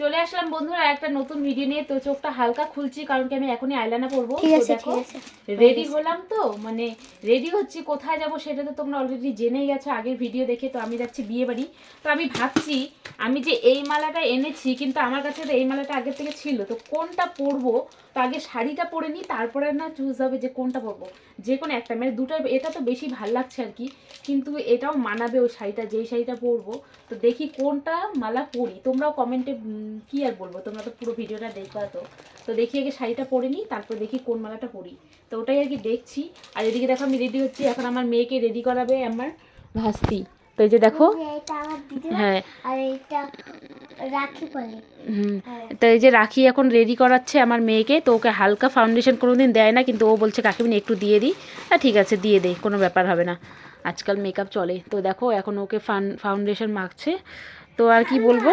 চলে আসলাম বন্ধুরা একটা নতুন ভিডিও নিয়ে। তো চোখটা হালকা খুলছি কারণ কি আমি এখনই আইলাইনার পরবো। দেখো রেডি হলাম তো? মানে রেডি হচ্ছি কোথায় যাব সেটা তো তোমরা অলরেডি জেনেই গেছো আগের ভিডিও দেখে তো আমি যাচ্ছি বিয়ে বাড়ি। তো আমি ভাবছি আমি যে এই মালাটা এনেছি কিন্তু আমার কাছে তো এই মালাটা আগের থেকে ছিল তো কোনটা পরবো? তো আগে শাড়িটা পরে নিই তারপরে না চুজ হবে যে কোনটা পরবো। যে কোনো একটা মানে দুটো এটা তো বেশি ভালো লাগছে আর কি কিন্তু এটাও মানাবে ওই শাড়িটা যেই শাড়িটা পরবো। তো দেখি কোনটা মালা পরি। তোমরাও কমেন্টে কি আর বলব? তোমরা তো পুরো ভিডিওটা দেখবা তো। তো দেখি আগে শাড়িটা পরে নিই তারপর দেখি কোন মালাটা পরি। তো ওটাই আর কি দেখছি। আর এদিকে দেখো আমি রেডি হচ্ছি এখন আমার মেয়েকে রেডি করাবে আমার ভাস্তি। তো এই যে দেখো হ্যাঁ। হ্যাঁ। তো এই যে রাখি এখন রেডি করাচ্ছে আমার মেয়েকে তো ওকে হালকা ফাউন্ডেশন কোনোদিন দেয় না কিন্তু ও বলছে কাকিমিনি একটু দিয়ে দিই। হ্যাঁ ঠিক আছে দিয়ে দে কোনো ব্যাপার হবে না। আজকাল মেকআপ চলে। তো দেখো এখন ওকে ফান ফাউন্ডেশন মাখছে। তো আর কি বলব?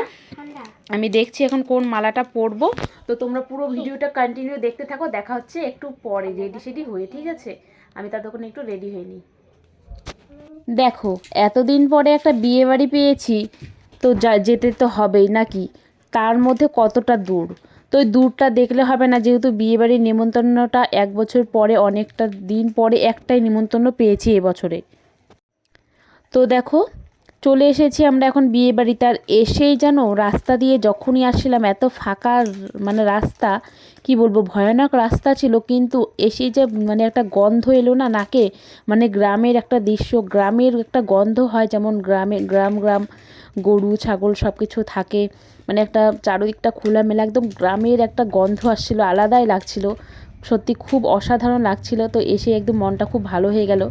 আমি দেখছি এখন কোন মালাটা পরবো। তো তোমরা পুরো ভিডিওটা কন্টিনিউ দেখতে থাকো, দেখা হচ্ছে একটু পরে রেডি সেডি হয়ে, ঠিক আছে? আমি ততক্ষণ একটু রেডি হয়ে নিই। দেখো, এতদিন পরে একটা বিয়ে বাড়ি পেয়েছি, তো যা, যেতে তো হবেই নাকি? তার মধ্যে কতটা দূর? তো ওই দূরটা দেখলে হবে না, যেহেতু বিয়ে বাড়ির নেমন্তন্নটা এক বছর পরে, অনেকটা দিন পরে একটাই নেমন্তন্ন পেয়েছি এবছরে তো দেখো চলে এসেছি আমরা এখন বিয়ে বাড়িতে। আর এসেই যেন রাস্তা দিয়ে যখনই আসছিলাম, এত ফাঁকা মানে রাস্তা, কি বলব, ভয়ানক রাস্তা ছিল। কিন্তু এসেই যে মানে একটা গন্ধ এলো না নাকে মানে গ্রামের একটা দৃশ্য, গ্রামের একটা গন্ধ হয় যেমন গ্রামে, গ্রাম গ্রাম, গরু, ছাগল সব কিছু থাকে। মানে একটা চারিদিকটা খোলামেলা, একদম গ্রামের একটা গন্ধ আসছিল, আলাদাই লাগছিল। সত্যি খুব অসাধারণ লাগছিল। তো এসে একদম মনটা খুব ভালো হয়ে গেল।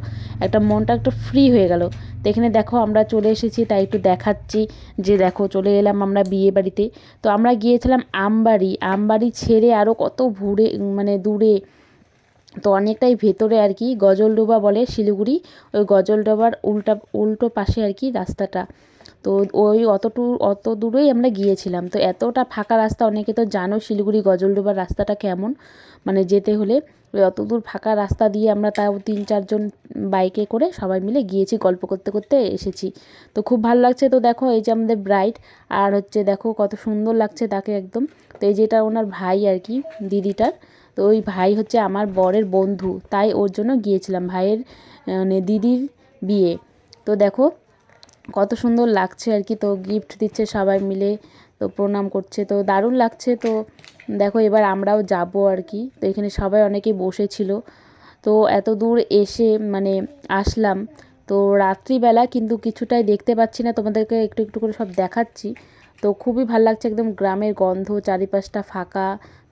একটা মনটা একটু ফ্রি হয়ে গেল। তো এখানে দেখো আমরা চলে এসেছি, তাই একটু দেখাচ্ছি যে দেখো চলে এলাম আমরা বিয়ে বাড়িতে। তো আমরা গিয়েছিলাম আমবাড়ি। আমবাড়ি ছেড়ে আরও কত ভুরে মানে দূরে। তো অনেকটাই ভেতরে আর কি, গজলডোবা বলে শিলিগুড়ি। ওই গজলডোবার উল্টা, উল্টো পাশে আর কি রাস্তাটা। তো ওই অতটু, অত দূরেই আমরা গিয়েছিলাম। তো এতটা ফাঁকা রাস্তা, অনেকে তো জানো শিলিগুড়ি, গজলডোবার রাস্তাটা কেমন? মানে যেতে হলে ওই অত দূর ফাঁকা রাস্তা দিয়ে আমরা তাও তিন, চারজন বাইকে করে সবাই মিলে গিয়েছি, গল্প করতে করতে এসেছি। তো খুব ভালো লাগছে। তো দেখো এই যে আমাদের ব্রাইড আর হচ্ছে দেখো কত সুন্দর লাগছে তাকে একদম। তো এই যেটা ওনার ভাই আর কি, দিদিটার, তো ওই ভাই হচ্ছে আমার বরের বন্ধু। তাই ওর জন্য গিয়েছিলাম ভাইয়ের মানে দিদির বিয়ে। তো দেখো কত সুন্দর লাগছে আর কি। তো গিফট দিচ্ছে সবাই মিলে, তো প্রণাম করছে। তো দারুণ লাগছে। তো দেখো এবার আমরাও যাব আর কি। তো এখানে সবাই অনেকে বসেছিল। তো এত দূর এসে মানে আসলাম। তো রাত্রিবেলা কিন্তু কিছুটাই দেখতে পাচ্ছি না। তোমাদেরকে একটু একটু করে সব দেখাচ্ছি। তো খুবই ভালো লাগছে। একদম গ্রামের গন্ধ, চারিপাশটা ফাঁকা।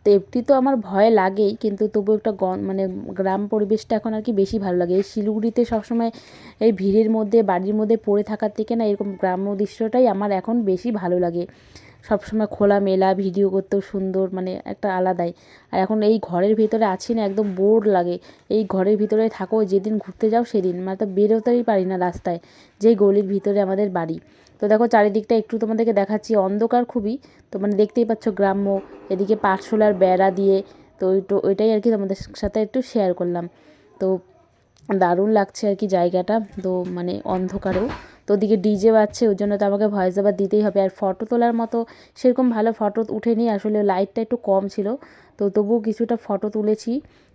তো একটি তো আমার ভয় লাগেই, কিন্তু তবু একটা গন মানে গ্রাম পরিবেশটা এখন আর কি বেশি ভালো লাগে। এই শিলিগুড়িতে সবসময় এই ভিড়ের মধ্যে, বাড়ির মধ্যে পড়ে থাকার থেকে না, এরকম গ্রাম্য দৃশ্যটাই আমার এখন বেশি ভালো লাগে। সবসময় খোলা মেলা ভিডিও করতেও সুন্দর মানে একটা আলাদাই। আর এখন এই ঘরের ভিতরে আছি না, একদম বোর লাগে। এই ঘরের ভিতরে থাকো, যেদিন ঘুরতে যাও সেদিন মানে তো বেরোতেই পারি না রাস্তায়, যেই গলির ভিতরে আমাদের বাড়ি। তো দেখো চারিদিকটা একটু তোমাদেরকে দেখাচ্ছি, অন্ধকার খুবই। তো মানে দেখতেই পাচ্ছ গ্রাম্য, এদিকে পাঠশোলার বেড়া দিয়ে, তো ওইটো ওইটাই আর কি তোমাদের সাথে একটু শেয়ার করলাম। তো দারুণ লাগছে আর কি জায়গাটা, তো মানে অন্ধকারেও। তো ওদিকে ডিজে বাজছে, ওর জন্য তো আমাকে ভয়েস ওভার দিতেই হবে। আর ফটো তোলার মতো সেরকম ভালো ফটো উঠেনি, আসলে লাইটটা একটু কম ছিল। তো তবুও কিছুটা ফটো তুলেছি।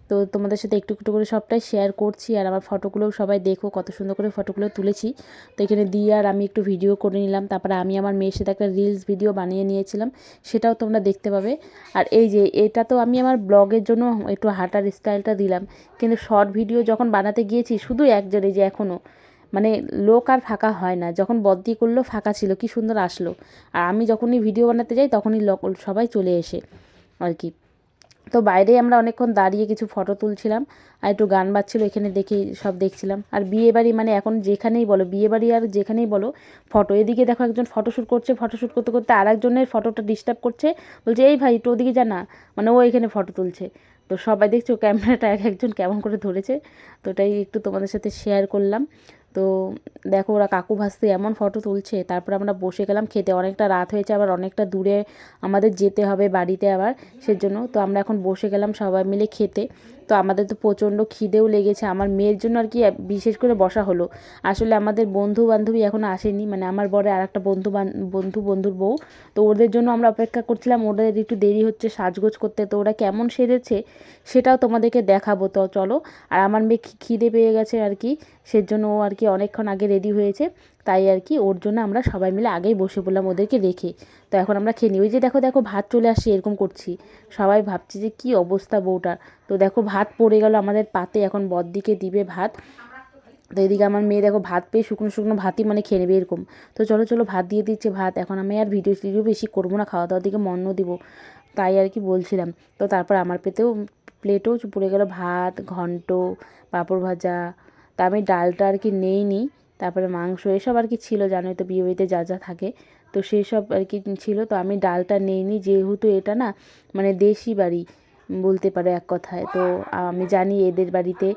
তো তোমাদের সাথে একটু একটু করে সবটাই শেয়ার করছি আর আমার ফটোগুলোও সবাই দেখো, কত সুন্দর করে ফটোগুলো তুলেছি। তো এখানে দিয়ে আর আমি একটু ভিডিও করে নিলাম, তারপরে আমি আমার মেয়ের সাথে একটা রিলস ভিডিও বানিয়ে নিয়েছিলাম, সেটাও তোমরা দেখতে পাবে। আর এই যে, এটা তো আমি আমার ব্লগের জন্য একটু হাঁটার স্টাইলটা দিলাম, কিন্তু শর্ট ভিডিও যখন বানাতে গিয়েছি, শুধু একজন, এই যে এখনও মানে লোক আর ফাঁকা হয় না, যখন বদ্দি করল, ফাঁকা ছিল, কি সুন্দর আসলো। আর আমি যখনই ভিডিও বানাতে যাই, তখনই লোক, সবাই চলে এসে, আর কি। তো বাইরে আমরা অনেকক্ষণ দাঁড়িয়ে কিছু ফটো তুলছিলাম, আর একটু গান বাজছিল, এখানে দেখে সব দেখছিলাম। আর বিয়ে বাড়ি মানে এখন যেখানেই বলো বিয়ে বাড়ি আর যেখানেই বলো, ফটো, এদিকে দেখো একজন ফটোশ্যুট করছে ফটোশ্যুট করতে করতে আর একজনের ফটোটা ডিস্টার্ব করছে, বলছে, এই ভাই, একটু ওদিকে যা না। মানে ও এখানে ফটো তুলছে। তো সবাই দেখছ, ক্যামেরাটা এক একজন কেমন করে ধরেছে। তো এটাই একটু তোমাদের সাথে শেয়ার করলাম। তো দেখো ওরা কাকু ভাসতে এমন ফটো তুলছে, তারপর আমরা বসে গেলাম খেতে। অনেকটা রাত হয়েছে, আবার অনেকটা দূরে আমাদের যেতে হবে বাড়িতে আবার, সেজন্য। তো আমরা এখন বসে গেলাম সবাই মিলে খেতে। তো আমাদের তো প্রচণ্ড খিদেও লেগেছে, আমার মেয়ের জন্য আর কি বিশেষ করে বসা হলো। আসলে আমাদের বন্ধু বান্ধবী এখনও আসেনি মানে আমার বরে আর একটা বন্ধু বান বন্ধু বন্ধুর বউ। তো ওদের জন্য আমরা অপেক্ষা করছিলাম, ওদের একটু দেরি হচ্ছে সাজগোজ করতে, তো ওরা কেমন সেজেছে সেটাও তোমাদেরকে দেখাবো। তো চলো, আর আমার মেয়ে খিদে পেয়ে গেছে আর কি। সেজন্য ও আর কি অনেকক্ষণ আগে রেডি হয়েছে। তাই আর কি ওর জন্য আমরা সবাই মিলে আগেই বসে পড়লাম ওদেরকে রেখে। তো এখন আমরা খেয়ে নিই। ওই যে দেখো দেখো ভাত চলে আসছে, এরকম করছি। সবাই ভাবছে যে কি অবস্থা বউটার। তো দেখো ভাত পড়ে গেল আমাদের পাতে, এখন বদ্দিকে দিবে ভাত। তো এদিকে আমার মেয়ে দেখো ভাত পেয়ে শুকনো শুকনো ভাতই মানে খেয়ে নেবে এরকম। তো চলো চলো ভাত দিয়ে দিচ্ছে ভাত। এখন আমি আর ভিডিও টিডিও বেশি করব না, খাওয়া দাওয়ার দিকে মনও দিব। তাই আর কি বলছিলাম। তো তারপর আমার পেতেও প্লেটেও পড়ে গেল ভাত, ঘন্ট, পাঁপড় ভাজা। তা আমি ডালটা আর কি নেই নি তারপরে মাংস এসব আর কি ছিল, জানোই তো বিয়ে বাড়িতে যা যা থাকে। তো সেই সব আর কি ছিল, তো আমি ডালটা নেই নি যেহেতু এটা না মানে দেশি বাড়ি বলতে পারে এক কথায়। তো আমি জানি এদের বাড়িতে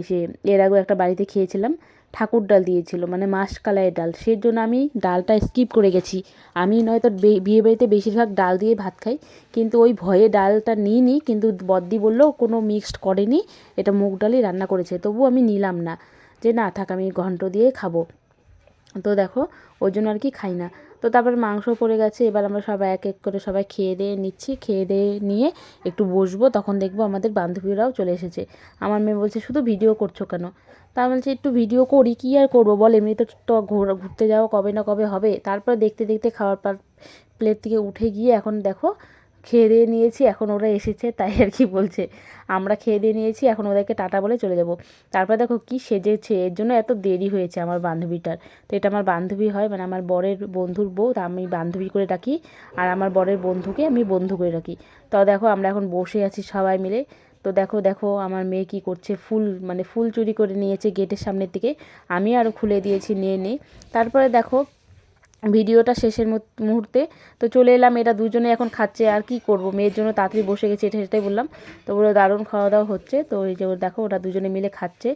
এসে এর আগেও একটা বাড়িতে খেয়েছিলাম ঠাকুর ডাল দিয়েছিল মানে মাসকলাইয়ের ডাল। সেই জন্য আমি ডালটা স্কিপ করে গেছি। আমি নয়তো বিয়ে বাড়িতে বেশিরভাগ ডাল দিয়ে ভাত খাই, কিন্তু ওই ভয়ে ডালটা নিইনি, কিন্তু বদ্দি বলল কোনো মিক্সড করেনি, এটা মুগ ডালই রান্না করেছে তবু আমি নিলাম না। যে না থাক, আমি ঘন্ট দিয়ে খাব। তো দেখো, ওই জন্য আর কি খাই না। তো তারপর মাংস পড়ে গেছে, এবার আমরা সবাই এক এক করে সবাই খেয়ে দিয়ে নিচ্ছি, খেয়ে দিয়ে নিয়ে একটু বসবো, তখন দেখব আমাদের বান্ধবীরাও চলে এসেছে। আমার মেয়ে বলছে, শুধু ভিডিও করছ কেন? তা বলছে, একটু ভিডিও করি, কী আর করব বল, এমনি তো ঘোরা, ঘুরতে যাওয়া কবে না কবে হবে? তারপর দেখতে দেখতে খাওয়ার পর প্লেট থেকে উঠে গিয়ে এখন দেখো খেয়ে দিয়ে নিয়েছি, এখন ওরা এসেছে, তাই আর কি বলছে। আমরা খেয়ে দিয়ে নিয়েছি, এখন ওদেরকে টাটা বলে চলে যাব। তারপর দেখো কি সেজেছে, এর জন্য এত দেরি হয়েছে আমার বান্ধবীটার। তো এটা আমার বান্ধবী হয় মানে আমার বরের বন্ধুর বউ, তা আমি বান্ধবী করে ডাকি, আর আমার বরের বন্ধুকে আমি বন্ধু করে রাখি। তো দেখো আমরা এখন বসে আছি সবাই মিলে। তো দেখো দেখো আমার মেয়ে কি করছে, ফুল মানে ফুল চুরি করে নিয়েছে গেটের সামনের দিকে। আমি আরও খুলে দিয়েছি, নিয়ে নিয়ে তারপরে দেখো ভিডিওটা শেষের মুহূর্তে। তো চলে এলাম এটা দুজনে এখন খাচ্ছে, আর কি করব? মেয়ের জন্য তাড়াতাড়ি বসে গেছে, এটা সেটাই বললাম। তো ওরা দারুণ খাওয়া দাওয়া হচ্ছে। তো এই যে দেখো, ওরা দুজনে মিলে খাচ্ছে।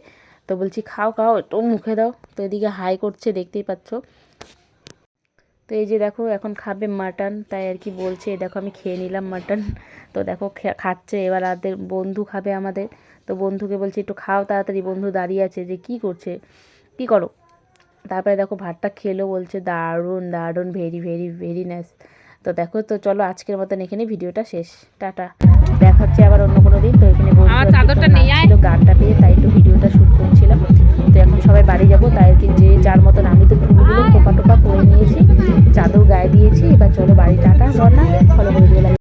তো বলছি, খাও খাও, একটু মুখে দাও। তো এদিকে হাই করছে, দেখতেই পাচ্ছ। তো এই যে দেখো, এখন খাবে মাটন, তাই আর কি বলছে দেখো, আমি খেয়ে নিলাম মাটন। তো দেখো খাচ্ছে, এবার আদের বন্ধু খাবে আমাদের। তো বন্ধুকে বলছি, একটু খাও তাড়াতাড়ি। বন্ধু দাঁড়িয়ে আছে, যে কি করছে? কি করো? তারপরে দেখো ভাতটা খেলো বলছে দারুণ দারুণ ভেরি ভেরি ভেরি নাইস তো দেখো তো চলো আজকের মতন এখানে ভিডিওটা শেষ। টাটা। দেখা হচ্ছে আবার অন্য কোনো দিন। তো এখানে তো গানটা পেয়ে তাই একটু ভিডিওটা শ্যুট করছিলাম। তো এখন সবাই বাড়ি যাব তাই আর কি যে যার মতন আমি তো চুলগুলো টোপা টোপা করে নিয়েছি চাদর গায়ে দিয়েছি। এবার চলো বাড়ি টাটা না